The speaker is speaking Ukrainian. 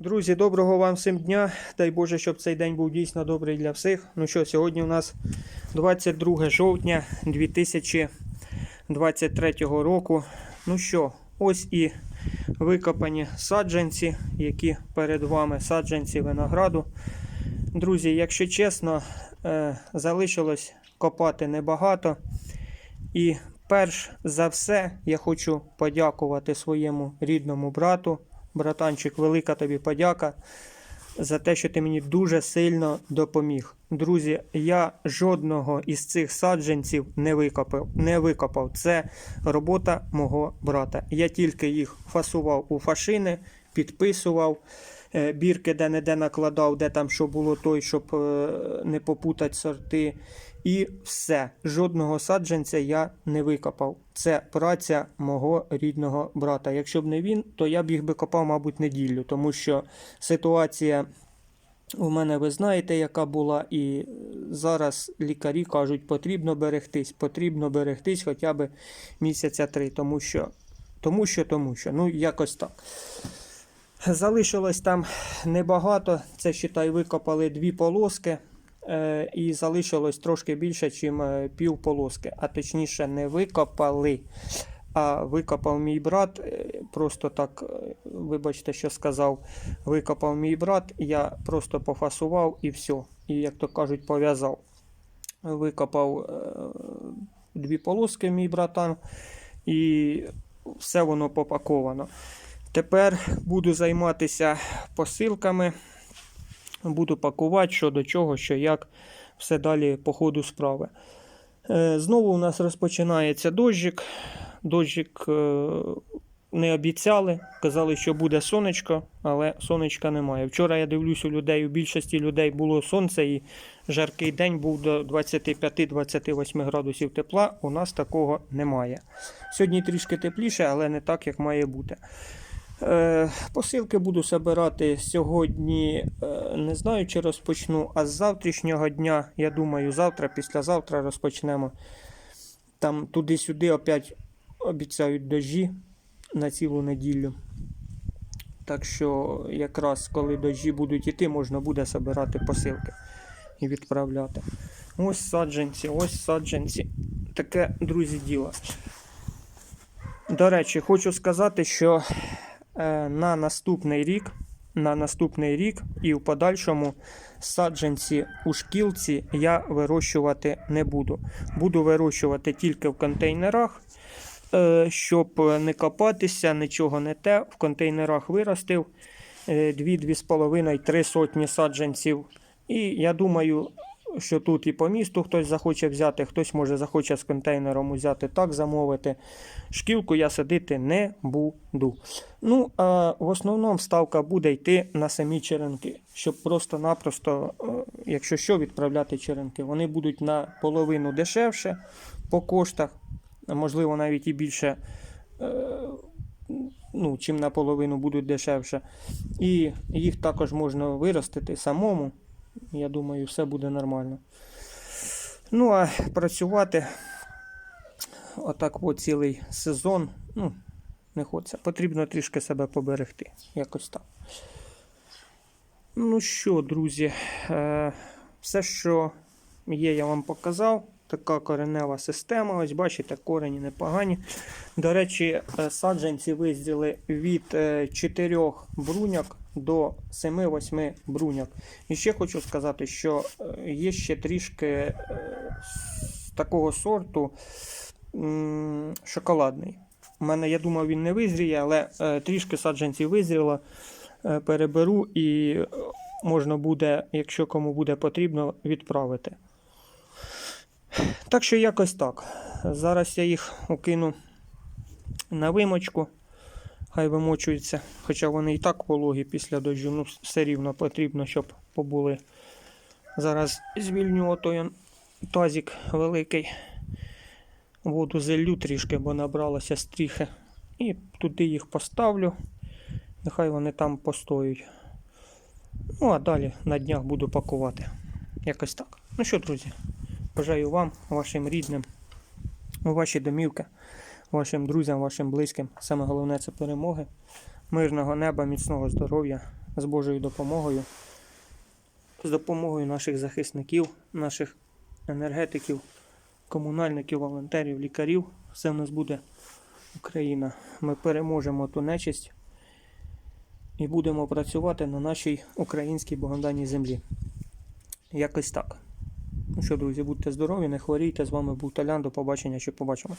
Друзі, доброго вам всім дня. Дай Боже, щоб цей день був дійсно добрий для всіх. Ну що, сьогодні у нас 22 жовтня 2023 року. Ну що, ось і викопані саджанці, які перед вами саджанці винограду. Друзі, якщо чесно, е, залишилось копати небагато. І перш за все я хочу подякувати своєму рідному брату. Братанчик, велика тобі подяка за те, що ти мені дуже сильно допоміг. Друзі, я жодного із цих саджанців не викопав. Не викопав. Це робота мого брата. Я тільки їх фасував у фашини, підписував. Е, Бірки де-не-де накладав, де там що було той, щоб е, не попутати сорти. І все. Жодного саджанця я не викопав. Це праця мого рідного брата. Якщо б не він, то я б їх би копав, мабуть, неділю, тому що ситуація у мене ви знаєте, яка була, і зараз лікарі кажуть, потрібно берегтись, потрібно берегтись хоча б місяця три, тому що, тому що, тому що, ну якось так. Залишилось там небагато. Це считай, викопали дві полоски. Е, і залишилось трошки більше, ніж пів полоски. А точніше, не викопали. А викопав мій брат. е, Просто так, е, вибачте, що сказав. Викопав мій брат, я просто пофасував і все. І, як то кажуть, пов'язав. Викопав е, дві полоски, мій братан, і все воно попаковано. Тепер буду займатися посилками. Буду пакувати що до чого, що як все далі по ходу справи. Е, Знову у нас розпочинається дощик. Дощик е, не обіцяли. Казали, що буде сонечко, але сонечка немає. Вчора я дивлюсь у людей, у більшості людей було сонце і жаркий день був до 25-28 градусів тепла. У нас такого немає. Сьогодні трішки тепліше, але не так, як має бути. Е, Посилки буду збирати сьогодні. е, Не знаю, чи розпочну, а з завтрашнього дня, я думаю, завтра, післязавтра розпочнемо. Там туди-сюди опять обіцяють дощі на цілу неділю. Так що, якраз коли дощі будуть іти, можна буде збирати посилки і відправляти. Ось саджанці, ось саджанці. Таке, друзі, діло. До речі, хочу сказати, що на наступний рік, на наступний рік і в подальшому саджанці у шкілці я вирощувати не буду. Буду вирощувати тільки в контейнерах, е, щоб не копатися, нічого не те. В контейнерах виростив 2-2,5-3 сотні саджанців. І я думаю, що тут і по місту хтось захоче взяти, хтось може захоче з контейнером взяти так, замовити. Шкілку я садити не буду. Ну, а в основному ставка буде йти на самі черенки, щоб просто-напросто, е, якщо що, відправляти черенки. Вони будуть на половину дешевше по коштах, можливо навіть і більше, е, ну, чим наполовину будуть дешевше. І їх також можна виростити самому. Я думаю, все буде нормально. Ну, а працювати отак от цілий сезон, ну, не хочеться. Потрібно трішки себе поберегти. Якось так. Ну що, друзі, е, все, що є, я вам показав. Така коренева система. Ось бачите, корені непогані. До речі, е, саджанці визділи від 4 бруняк до 7-8 бруняк. І ще хочу сказати, що е, є ще трішки е, з такого сорту шоколадний. У мене, я думав, він не визріє, але е, трішки саджанців визріло. Е, переберу і е, можна буде, якщо кому буде потрібно, відправити. Так що якось так. Зараз я їх укину на вимочку. Хай вимочуються. Хоча вони і так вологі після дощу, ну все рівно потрібно, щоб побули. Зараз звільню отой он тазик великий. Воду залью трішки, бо набралося стріхи. І туди їх поставлю. Нехай вони там постоють. Ну, а далі на днях буду пакувати. Якось так. Ну що, друзі, бажаю вам, вашим рідним, у ваші домівки, вашим друзям, вашим близьким. Саме головне це перемоги, мирного неба, міцного здоров'я. з Божою допомогою, з допомогою наших захисників, наших енергетиків, комунальників, волонтерів, лікарів. Все в нас буде Україна. Ми переможемо ту нечисть і будемо працювати на нашій українській богоданній землі. Якось так. Ну що, друзі, будьте здорові, не хворійте. З вами був Талян. До побачення, ще побачимо.